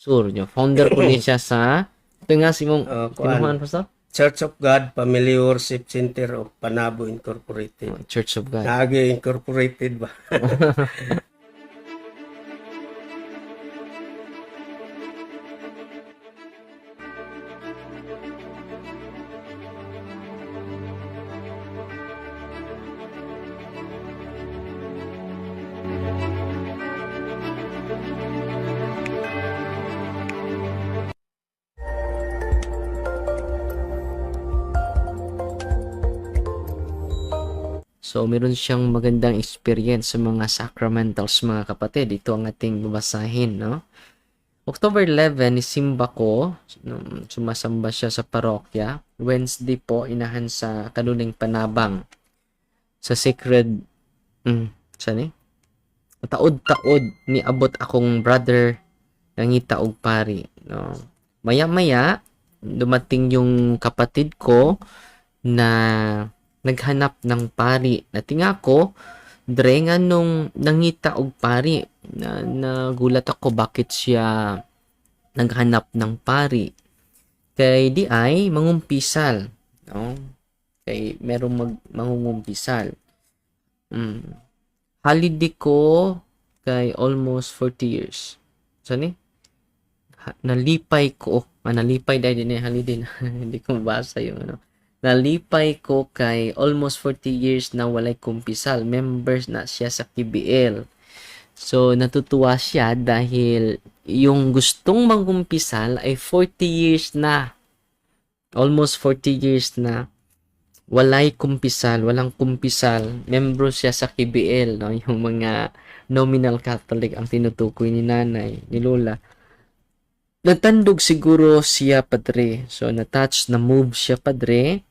Sur nyo. Founder po niya siya sa ito nga si mong Uh, kinuhaan pastor? Church of God Family Worship Center of Panabo Incorporated. Oh, Church of God. Naagi Incorporated ba? So, meron siyang magandang experience sa mga sacramentals, mga kapatid. Ito ang ating babasahin, no? October 11, simba ko. Sumasamba siya sa parokya. Wednesday po, inahan sa Kanuling Panabang. Sa Sacred... Mm, saan eh? Taod-taod ni abot akong brother nangita og pari. No? Maya-maya, dumating yung kapatid ko na naghanap ng pari. Natinga ko, dre nga nung nangita og pari. Na, nagulat ako bakit siya naghanap ng pari. Kay di ay mangumpisal. No? Kay merong mag, mangungumpisal. Mm. Holiday ko kay almost 40 years. Eh? Ha- nalipay ko. Ah, nalipay dahil din holiday na. Hindi ko mabasa yung ano. Nalipay ko kay almost 40 years na walay kumpisal. Members na siya sa KBL. So, natutuwa siya dahil yung gustong magkumpisal ay 40 years na. Almost 40 years na. Walay kumpisal, walang kumpisal. Membro siya sa KBL, no? Yung mga nominal Catholic ang tinutukoy ni nanay, ni Lola. Natandog siguro siya, padre. So, na-touch, na-move siya, padre.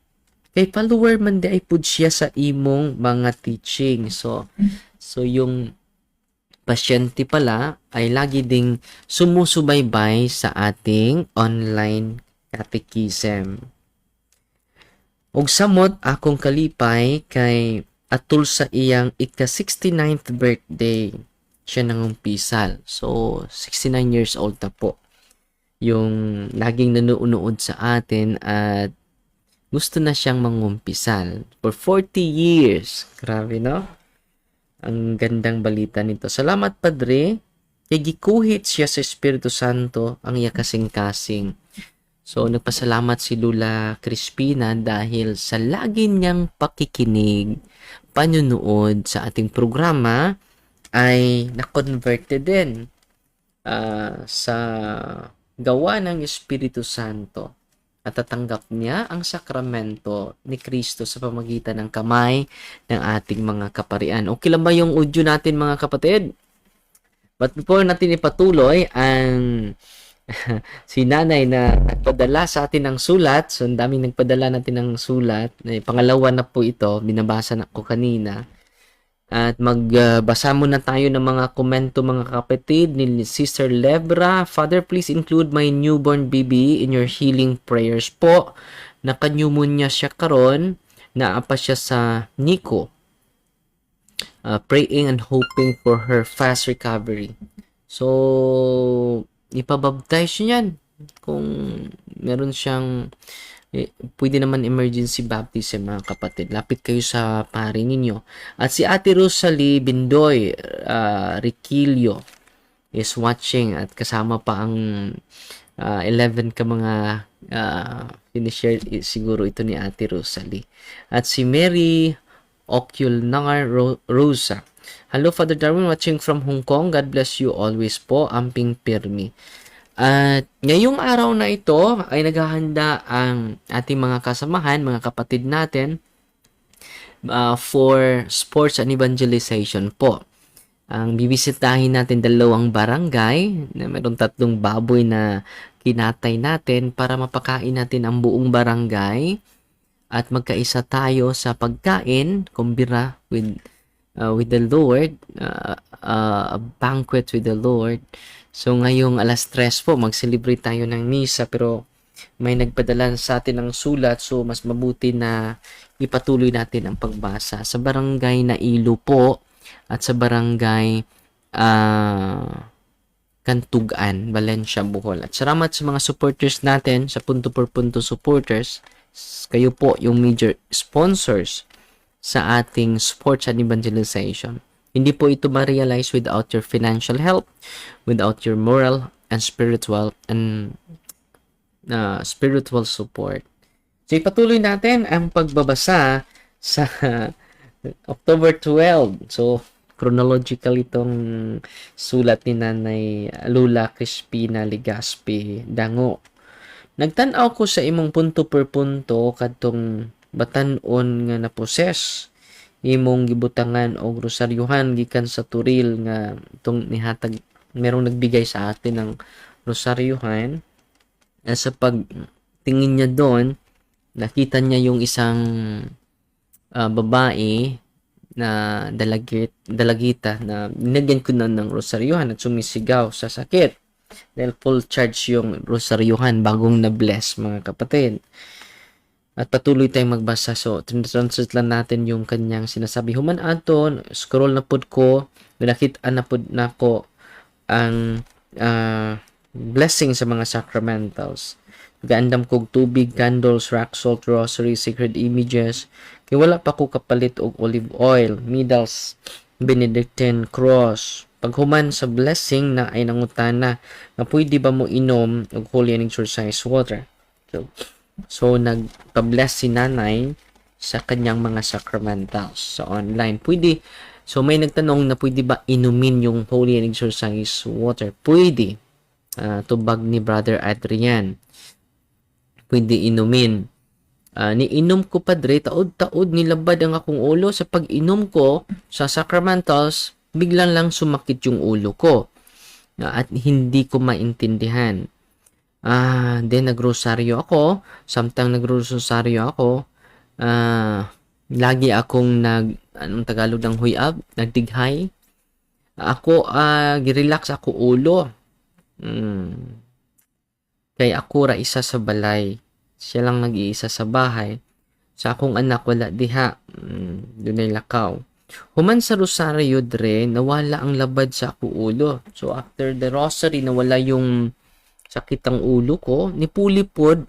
Kay follower man di ay pud siya sa imong mga teaching. So, so yung pasyente pala ay lagi ding sumusubaybay sa ating online catechism. Og samot akong kalipay kay atul sa iyang ika-69th birthday siya nangumpisal. So, 69 years old na po. Yung laging nanonood sa atin at gusto na siyang mangumpisal for 40 years. Grabe, no? Ang gandang balita nito. Salamat, Padre. Kay gikuhit siya sa Espiritu Santo ang iya kasing-kasing. So, nagpasalamat si Lula Crispina dahil sa lagi niyang pakikinig, panunood sa ating programa, ay na-converted din ah, sa gawa ng Espiritu Santo at tatanggap niya ang sakramento ni Kristo sa pamagitan ng kamay ng ating mga kaparian. Okay lang ba yung audio natin mga kapatid? But before natin ipatuloy ang si nanay na nagpadala sa atin ng sulat. So, ang daming nagpadala natin ng sulat. Eh, Pangalawa na po ito. Binabasa na ko kanina. At magbasa muna tayo ng mga komento mga kapatid ni Sister Lebra. Father, please include my newborn baby in your healing prayers po. Nakanyumunya siya karon. Naapa siya sa Nico. Uh, praying and hoping for her fast recovery. So, ipabaptize yun yan. Kung meron siyang eh, pwede naman emergency baptism mga kapatid. Lapit kayo sa pari ninyo. At si Ate Rosalie Bindoy uh, Riquilio is watching at kasama pa ang uh, 11 ka mga uh, sinishare i- siguro ito ni Ate Rosalie. At si Mary Oculnar Ro- Rosa. Hello Father Darwin watching from Hong Kong. God bless you always po. Amping Pirmi. At ngayong araw na ito ay naghahanda ang ating mga kasamahan, mga kapatid natin uh, for sports and evangelization po. Ang bibisitahin natin dalawang barangay na mayroong tatlong baboy na kinatay natin para mapakain natin ang buong barangay at magkaisa tayo sa pagkain, kumbira with uh, with the Lord, uh, uh, a banquet with the Lord. So ngayong alas 3 po, mag-celebrate tayo ng misa pero may nagpadala sa atin ng sulat so mas mabuti na ipatuloy natin ang pagbasa sa barangay na Ilo po at sa barangay ah Kantugan, Valencia, Bohol. At salamat sa mga supporters natin, sa punto per punto supporters. Kayo po yung major sponsors sa ating sports and evangelization. Hindi po ito ma-realize without your financial help, without your moral and spiritual and uh, spiritual support. So ipatuloy natin ang pagbabasa sa October 12. So chronological itong sulat ni Nanay Lula Crispina Ligaspi Dango. Nagtanaw ko sa imong punto per punto kadtong batan-on nga naposes imong gibutangan og rosaryuhan gikan sa turil nga itong nihatag merong nagbigay sa atin ng rosaryuhan at sa pag tingin niya doon nakita niya yung isang ah, babae na dalagit, dalagita na binigyan ko na ng rosaryuhan at sumisigaw sa sakit dahil full charge yung rosaryuhan bagong na-bless mga kapatid. At patuloy tayong magbasa. So, translate lang natin yung kanyang sinasabi. Human aton, scroll na pod ko, nakita na pod na ko ang ah, blessing sa mga sacramentals. Gaandam kog tubig, candles, rock salt, rosary, sacred images. Kay wala pa ko kapalit og olive oil, medals, Benedictine cross. Paghuman sa blessing na ay nangutana nga pwede ba mo inom og holy and exorcise water. So, so nagpa-bless si nanay sa kanyang mga sacramentals sa online. Pwede, so may nagtanong na pwede ba inumin yung holy and exorcise water? Pwede. Ah, tubag ni Brother Adrian. Pwede inumin. Ah, niinom ko padre, taod-taod nilabad ang akong ulo sa pag-inom ko sa sacramentals, biglang lang sumakit yung ulo ko. Ah, at hindi ko maintindihan. Ah, then nagrosaryo ako, samtang nagrosaryo ako, ah, lagi akong nag anong Tagalog ng huyab, nagdighay. Ako ah girelax ako ulo. Mm. Kay ako ra isa sa balay. Siya lang nag-iisa sa bahay. Sa akong anak wala diha. Mm, dunay lakaw. Human sa rosaryo dre, nawala ang labad sa ako ulo. So after the rosary, nawala yung sakit ang ulo ko. Nipulipod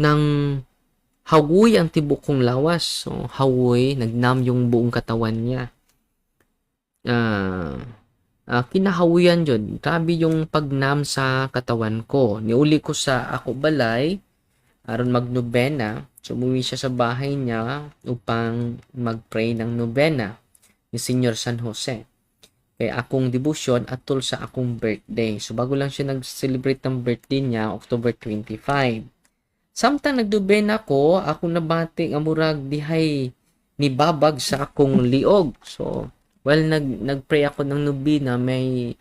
ng hawoy ang tibok kong lawas. So hawoy, nagnam yung buong katawan niya. Ah, ah, kinahawian yun. Grabe yung pagnam sa katawan ko. Niuli ko sa ako balay, aron magnobena. So, umuwi siya sa bahay niya upang mag-pray ng nobena ni Senyor San Jose. Kaya akong devotion atol sa akong birthday. So, bago lang siya nag-celebrate ng birthday niya, October 25. Samtang nagdobena ko, ako nabati nga murag dihay ni babag sa akong liog. So, well, nag, nag-pray ako ng nobena, may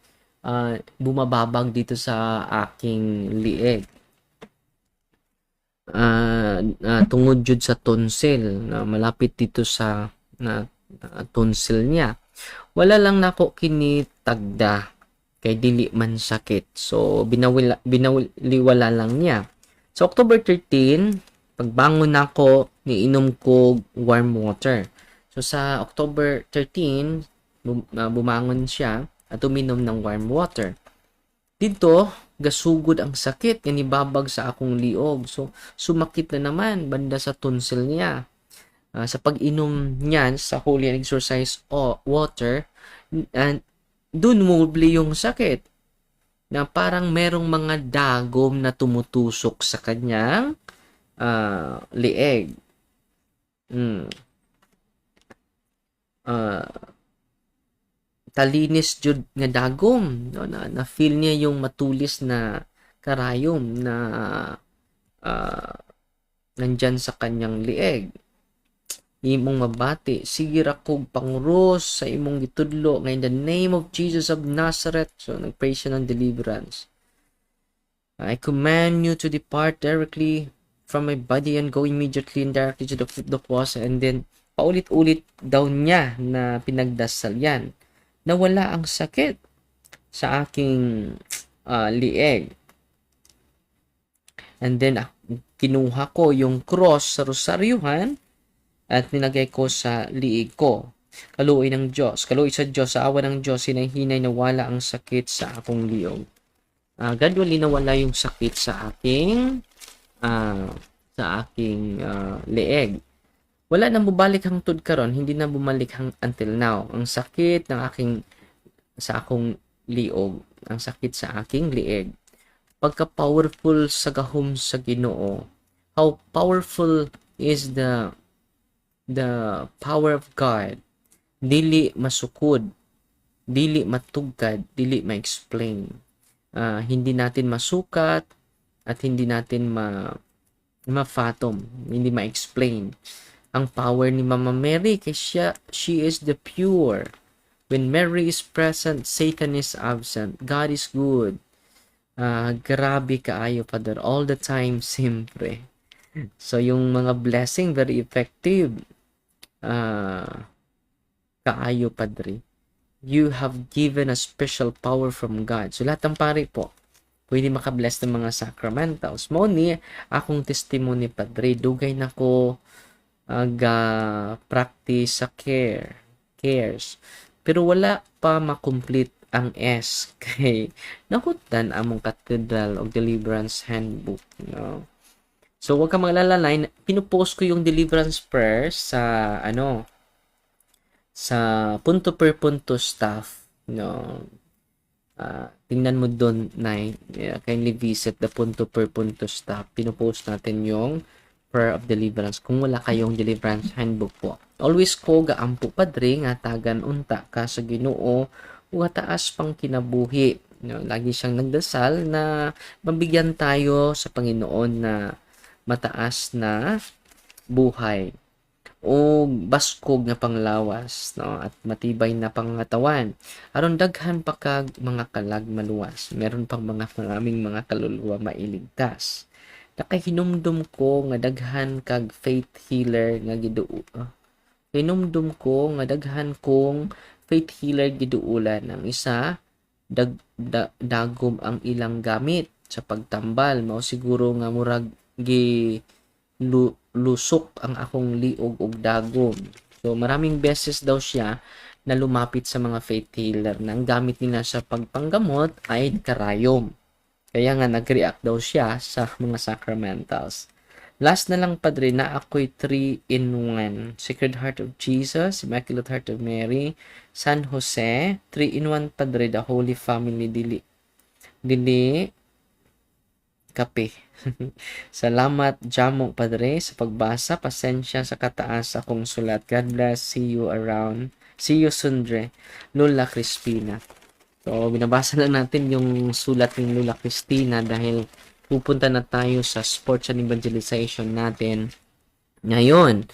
ah, bumababag dito sa aking lieg ah ah, tungod jud sa tonsil na malapit dito sa na, na tonsil niya wala lang nako kini tagda kay dili man sakit. So binawila binawliwala lang niya. Sa October 13 pagbangon nako niinom ko warm water. So sa October 13 bum- ah, bumangon siya at uminom ng warm water. Dito gasugod ang sakit. Nga nibabag sa akong liog. So, sumakit na naman banda sa tonsil niya. Ah, sa pag-inom niyan sa holy and exercise o water, and dun mubli yung sakit na parang merong mga dagom na tumutusok sa kanyang ah, lieg. Mm. Ah, talinis jud nga dagom no na, na feel niya yung matulis na karayom na ah, nandyan sa kanyang lieg imong mabati sige ra kog pangros sa imong gitudlo nga in the name of Jesus of Nazareth so nagpray siya ng deliverance I command you to depart directly from my body and go immediately and directly to the foot of the cross and then paulit-ulit daw niya na pinagdasal yan nawala ang sakit sa aking ah, lieg. And then, ah, kinuha ko yung cross sa rosaryuhan at nilagay ko sa liig ko. Kaluoy ng Diyos. Kaluoy sa Diyos, sa awa ng Diyos, hinay-hinay nawala ang sakit sa akong liog. ah, gradually nawala yung sakit sa aking ah, sa aking ah, leeg. Wala nang bumalik hangtod karon, hindi na bumalik hang until now. Ang sakit ng aking sa akong liog, ang sakit sa aking leeg. Pagka powerful sa gahom sa Ginoo. How powerful is the the power of God. Dili masukod, dili matugkad, dili ma-explain. Ah, hindi natin masukat at hindi natin ma ma-fathom, hindi ma-explain ang power ni Mama Mary kay siya, she is the pure. When Mary is present, Satan is absent. God is good. Ah, grabe kaayo, Father. All the time, siyempre. So, yung mga blessing, very effective. Ah, kaayo, Padre. You have given a special power from God. So, lahat ng pari po, pwede makabless ng mga sacramentals. Mo ni, akong testimony, Padre. Dugay na ko aga practice sa care, cares. Pero wala pa makomplete ang S kay nakutan among Cathedral of Deliverance Handbook. No? So, wag ka maglalalay. Pinupost ko yung deliverance prayers sa, ano, sa punto per punto staff. No? Ah, tingnan mo doon, Nay. Yeah, kindly visit the punto per punto staff. Pinupost natin yung prayer of deliverance kung wala kayong deliverance handbook po. Always ko gaampo padre nga tagan unta ka sa Ginoo taas pang kinabuhi. No, lagi siyang nagdasal na mabigyan tayo sa Panginoon na mataas na buhay o baskog nga panglawas no? At matibay na pangatawan. Aron daghan pa kag mga kalag maluwas meron pang mga maraming mga kaluluwa mailigtas. Nakahinumdum ko nga daghan kag faith healer nga giduo. Ah, hinumdum ko nga daghan kong faith healer giduulan ang isa. Dag, da- dagom ang ilang gamit sa pagtambal. Mao siguro nga murag gi lu, lusok ang akong liog og dagom so maraming beses daw siya na lumapit sa mga faith healer na ang gamit nila sa pagpanggamot ay karayom kaya nga nag-react daw siya sa mga sacramentals. Last na lang padre na ako'y 3 in 1. Sacred Heart of Jesus, Immaculate Heart of Mary, San Jose, 3 in 1 padre, the Holy Family dili dili kape. Salamat Jamo Padre sa pagbasa. Pasensya sa kataas akong sulat. God bless. See you around. See you soon, Dre. Lola Crispina. So, binabasa lang natin yung sulat ni Lola Cristina dahil pupunta na tayo sa sports and evangelization natin ngayon.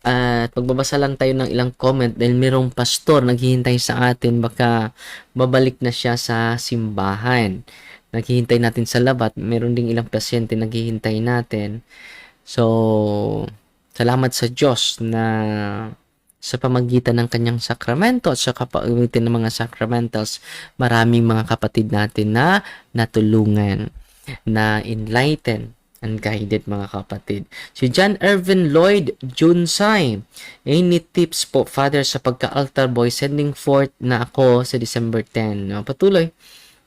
At pagbabasa lang tayo ng ilang comment dahil mayroong pastor naghihintay sa atin baka babalik na siya sa simbahan. Naghihintay natin sa labat. Meron ding ilang pasyente naghihintay natin. So, salamat sa Diyos na sa pamagitan ng kanyang sakramento at sa kapamitan ng mga sacramentals, maraming mga kapatid natin na natulungan, na enlighten, and guided mga kapatid. Si John Irvin Lloyd Junsay, any tips po, Father, sa pagka-altar boy, sending forth na ako sa December 10. No, patuloy.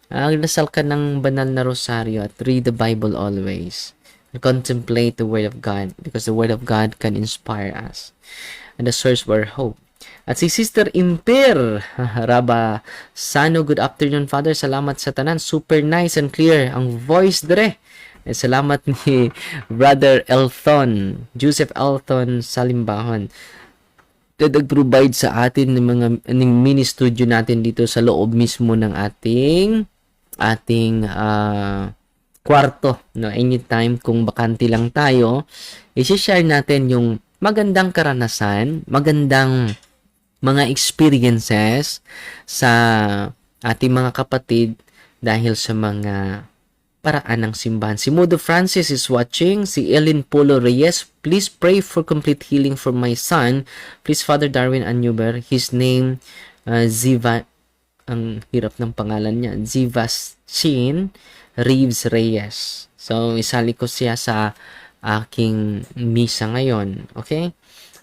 Agdasal ka ng banal na rosaryo at read the Bible always. And contemplate the Word of God because the Word of God can inspire us. And the source of our hope. At si Sister Imper, Raba Sano, good afternoon Father. Salamat sa tanan. Super nice and clear ang voice dire. Eh, Salamat ni Brother Elthon, Joseph Elthon Salimbahon na nag-provide sa atin ng mga ng mini studio natin dito sa loob mismo ng ating ating ah, kwarto no? Anytime kung bakante lang tayo i-share natin yung magandang karanasan magandang mga experiences sa ating mga kapatid dahil sa mga paraan ng simbahan. Si Modo Francis is watching. Si Ellen Polo Reyes, please pray for complete healing for my son. Please, Father Darwin Anuber. His name, uh, Ziva, ang hirap ng pangalan niya, Zivaschin Reeves Reyes. So, isali ko siya sa aking misa ngayon. Okay?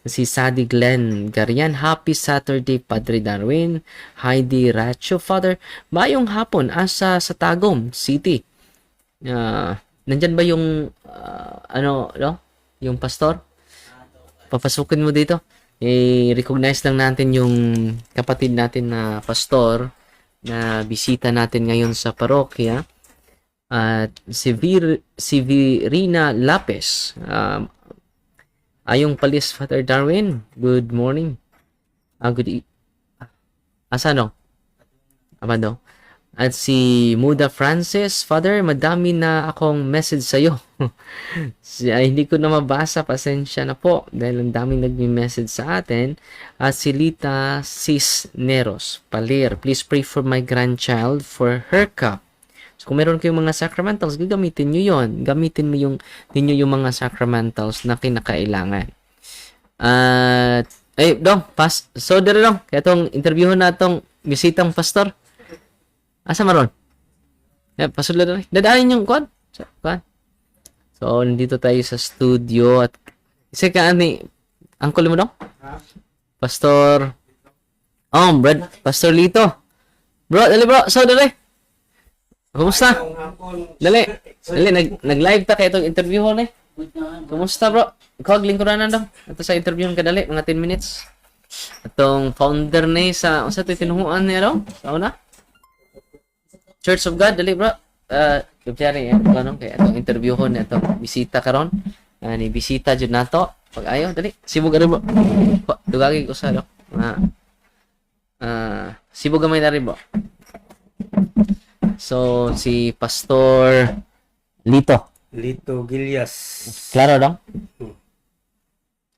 Si Sadie Glenn Garian, Happy Saturday, Padre Darwin. Heidi Racho, Father, Mayong hapon, asa sa Tagum City. Ah, nandyan ba yung, ah, ano, no? Yung pastor? Papasukin mo dito. I-recognize lang natin yung kapatid natin na pastor na bisita natin ngayon sa parokya. At si, Vir, si Virina Lapes. Um, ayong palis, Father Darwin. Good morning. Ah, good e- Asa no? At si Muda Francis, Father, madami na akong message sa'yo. si, hindi ko na mabasa, pasensya na po. Dahil ang daming nagme-message sa atin. At si Lita Cisneros, Palir, please pray for my grandchild for her cup. So, kung meron kayong mga sacramentals, gagamitin nyo yon. Gamitin mo yung, ninyo yung mga sacramentals na kinakailangan. At, ay, dong, pas, so, dito dong, itong interviewin na itong bisitang pastor. Asa maron? Yeah, pasod lang rin. Dadaanin yung kwan. Sa kwan. So, nandito tayo sa studio at isa ka ani, uncle mo dong? Pastor, oh, Brad, Pastor Lito. Bro, dali bro, so dali. Kumusta? Dali. Dali, nag, nag-live ta kaya itong interview ko na eh. Kumusta bro? Ikaw, lingkuran na daw. Ito sa interview ka dali, mga 10 minutes. Itong founder ni sa, ano sa ito, tinuhuan niya daw? Sa una? Church of God, dali bro. Uh, Kumpiyari, eh, ano, kaya itong interview ko na itong bisita karon uh, ni bisita dyan nato. Pag ayaw, dali. Sibog ano bro. Dugagi ko sa, ano, ah, ah, sibog gamay na rin bro. So, si Pastor Lito. Lito Gilias. Klaro dong?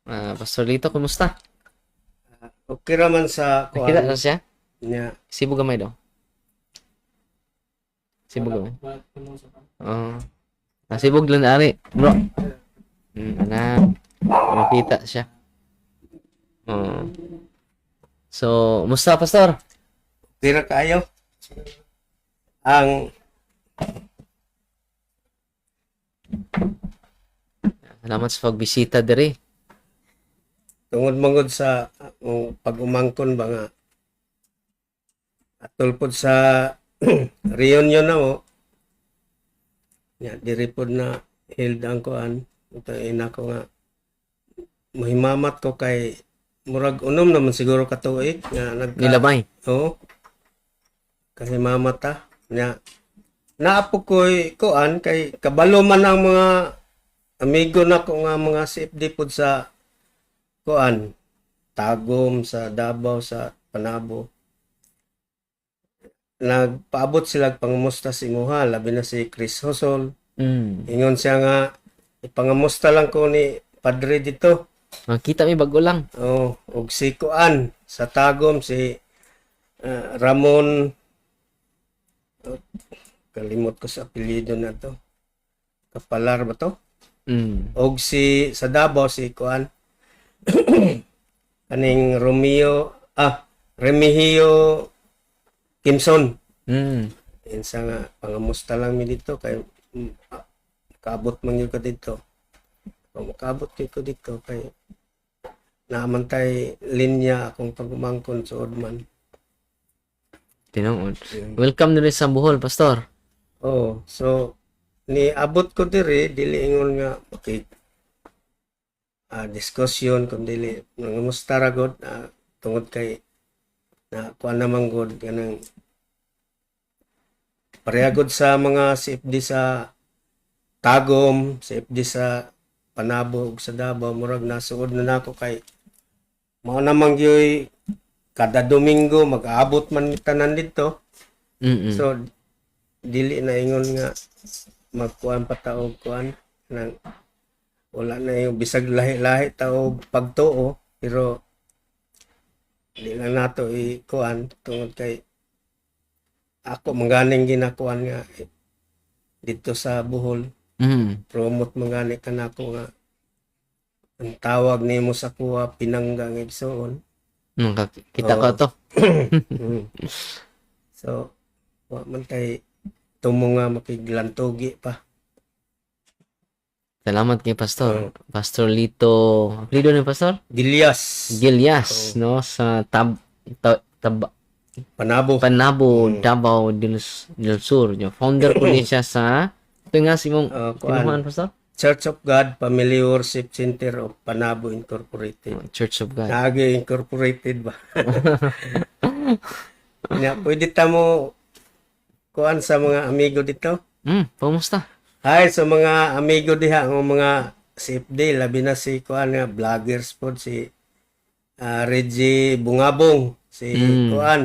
Ah, Pastor Lito, kumusta? Okay raman sa Nakita na siya? niya. Sibo gamay daw. Sibog gamay. Oo. Ah, sibog lang ari, bro. Hmm, ana. Makita siya. Oo. So, musta pastor? Pira kayo. Ang Salamat sa pagbisita diri. tungod mangod sa uh, pag-umangkon ba nga atol pod sa reunion na mo ya diri pod na held ang kuan. Ito ina ko nga. Muhimamat ko kay murag unom naman siguro katuig nga nagka Nilamay. Oo. Kasi mamata nya naapo ko'y kuan kay kabalo man ang mga amigo na ko nga mga CFD pod sa kuan. Tagum sa Davao sa Panabo nagpaabot sila og pangamusta si Imuha labi na si Chris Hosol Mm. ingon siya nga ipangamusta lang ko ni padre dito Makita mi bago lang. Oh, ug si Kuan sa Tagum si ah, Ramon oh, kalimot ko sa apelyido na to. Kapalar ba to? Mm. Og si sa Davao si Kuan kaning Romeo ah Remigio Kimson. Mm. Insa nga pangamusta lang mi dito kay mm, ah, kaabot man gyud ko dito. Kung makaabot ko dito kay naaman tay linya akong pagumangkon sa Odman. Tinoon. Welcome na rin sa Bohol, pastor. Oh, so ni abot ko diri dili ingon nga okay ah diskusyon kun dili nangamusta ra gud ah, tungod kay na kuan naman gud kanang pareha gud sa mga CFD sa Tagom, CFD sa Panabo ug sa Davao murag nasuod na nako kay mao namang gyoy kada Domingo mag-aabot man tanan dito. Mm. So, dili na ingon nga magkuan pa ta og kuan nang wala na yung bisag lahi-lahi ta og pagtuo pero di lang nato i-kuan tungod kay ako mangganing ginakuan nga eh, dito sa Bohol Mm. promote mangani ka na ako nga ang tawag nimo sa kuha pinangga nga igsoon Mm, kita ko Oo. to. Mm. so, wa man tay tumo nga makiglantugi pa. Salamat kay Pastor. Pastor Lito, apelido ni Pastor? Gilyas, Gilias, no? Sa Tab, tab, tab Panabo. Panabo, Davao del, del Sur. Yung founder ko din siya sa, ito nga si mong, Uh, kinuhaan, Pastor? Church of God Family Worship Center of Panabo Incorporated. Church of God. Naagi Incorporated ba? Nya, pwede ta mo kuan sa mga amigo dito. Hmm, pamusta? Hi sa mga amigo diha ang mga CFD labi na si kuan nga vloggers pod si ah, Reggie Bungabong, si Mm. kuan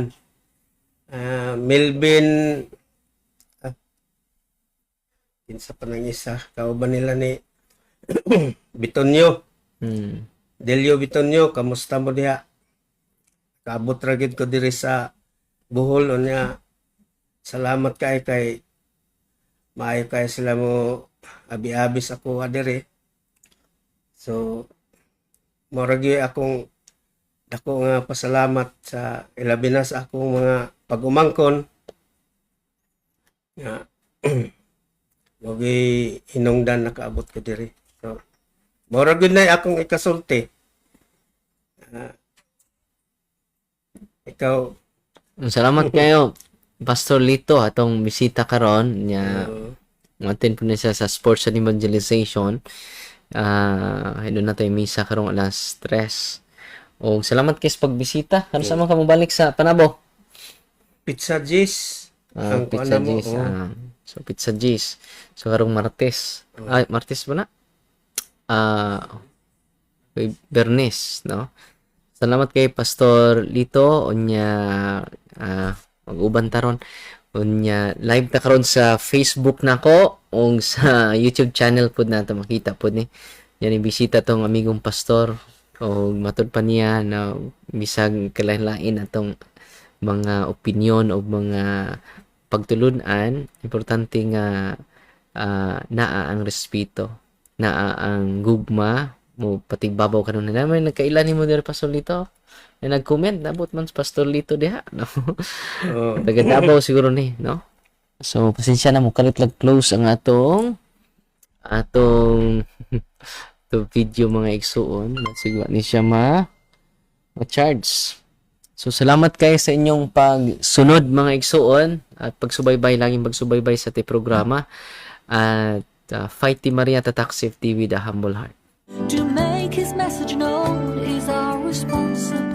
ah, Melvin ah, kinsa pa nang isa kauban nila ni Bitonyo. Hmm. Delio Bitonyo, kamusta mo diha? Kaabot ra gid ko diri sa Bohol unya. Salamat kay kay maayo kay sila mo abi-abi sa kuha diri. So mora gyud akong dako nga pasalamat sa ilabi akong mga pagumangkon nga Wagi hinungdan nakaabot ko diri. So, mora gyud na akong ikasulti. Ah, ikaw Salamat kayo, Pastor Lito, atong bisita karon nya uh, Matin po na siya sa sports and evangelization. Ah, uh, na tayo misa karong alas 3. O salamat kay sa pagbisita. Ano sa mga kamubalik sa Panabo? pizza G's. Ah, Ang pizza G's. oh. ah. so pizza G's. So karong Martes. Ay, Martes ba na? Ah, uh, Bernes, no? Salamat kay Pastor Lito unya ah mag-uban taron unya live ta karon sa Facebook nako ug sa YouTube channel pud nato makita pud ni. Yan bisita tong amigong pastor. O matud pa niya na bisag kalain-lain atong mga opinion o mga pagtulunan. Importante nga ah, naa ang respeto naa ang gugma. Mo patigbabaw kanon na naman nagkaila nimo diri pastor Lito na nag-comment nabot man sa pastor Lito diha no Oh, Taga Davao siguro ni, no? So, pasensya na mo kalit lag close ang atong atong to video mga igsuon. Siguro ni siya ma ma-charge. So, salamat kayo sa inyong pagsunod mga igsuon at pagsubaybay laging pagsubaybay sa ti programa at uh, Fight Team Maria Tatak TV The Humble Heart. To make his message known is our response.